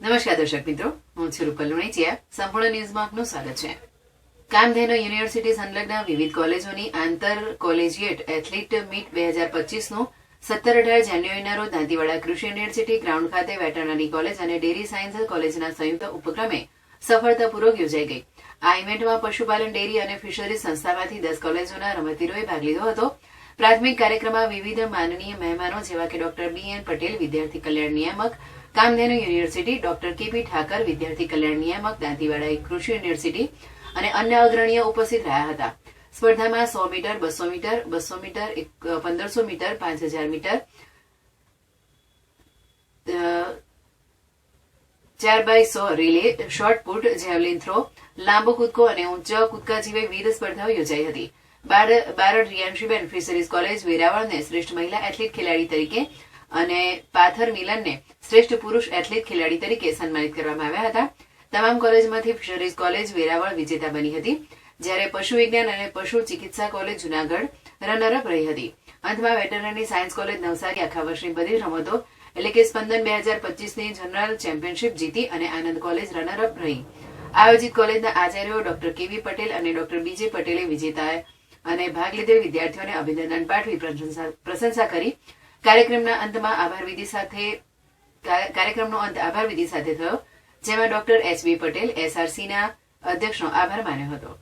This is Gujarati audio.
નમસ્કાર દર્શક મિત્રો, હું છું રૂપલ લુણીચિયા. સંપૂર્ણ ન્યૂઝમાં આપનું સ્વાગત છે. કામધેનુ યુનિવર્સિટી સંલગ્ન વિવિધ કોલેજોની આંતર કોલેજિયેટ એથ્લીટ મીટ બે હજાર પચીસનું સત્તર અઢાર જાન્યુઆરીના રોજ દાંતીવાડા કૃષિ યુનિવર્સિટી ગ્રાઉન્ડ ખાતે વેટરનરી કોલેજ અને ડેરી સાયન્સ કોલેજના સંયુક્ત ઉપક્રમે સફળતાપૂર્વક યોજાઈ ગઈ. આ ઇવેન્ટમાં પશુપાલન, ડેરી અને ફિશરીઝ સંસ્થામાંથી દસ કોલેજોના રમતવીરોએ ભાગ લીધો હતો. પ્રાથમિક કાર્યક્રમમાં વિવિધ માનનીય મહેમાનો જેવા કે ડોક્ટર બી એન પટેલ, વિદ્યાર્થી કલ્યાણ નિયામક Kamdhenu university doctor KP Thakar, વિદ્યાર્થી કલ્યાણ નિયામક દાંતીવાડા કૃષિ યુનિવર્સિટી અને અન્ય અગ્રણીઓ ઉપસ્થિત રહ્યા હતા. સ્પર્ધામાં સો મીટર, બસો મીટર બસો મીટર પંદરસો મીટર, પાંચ હજાર મીટર ચાર by so relay, shot put, javelin throw, લાંબો કૂદકો અને ઊંચો કૂદકા જેવી વિવિધ સ્પર્ધાઓ યોજાઈ હતી. બાર- બારડ રિયાંશીબેન ફિશરીઝ કોલેજ, વેરાવળને શ્રેષ્ઠ મહિલા એથ્લીટ ખેલાડી તરીકે અને પાથર મિલનને શ્રેષ્ઠ પુરુષ એથ્લેટ ખેલાડી તરીકે સન્માનિત કરવામાં આવ્યા હતા. તમામ કોલેજમાંથી ફિશરીઝ કોલેજ, વેરાવળ વિજેતા બની હતી. જ્યારે પશુ વિજ્ઞાન અને પશુ ચિકિત્સા કોલેજ, જુનાગઢ રનરઅપ રહી હતી. અંતમાં વેટરનરી સાયન્સ કોલેજ, નવસારી આખા વર્ષની બધી રમતો, એટલે કે સ્પંદન બે હજાર પચીસની જનરલ ચેમ્પિયનશિપ જીતી અને આનંદ કોલેજ રનરઅપ રહી. આયોજિત કોલેજના આચાર્યો ડોક્ટર કેવી પટેલ અને ડોક્ટર બીજે પટેલે વિજેતા અને ભાગ લીધેલ વિદ્યાર્થીઓને અભિનંદન પાઠવી પ્રશંસા પ્રશંસા કરી. કાર્યક્રમના અંતમાં આભાર વિધિ સાથે કાર્યક્રમનો અંત આભાર વિધિ સાથે થયો, જેમાં ડોક્ટર એસ બી પટેલ એસઆરસીના અધ્યક્ષનો આભાર માન્યો હતો.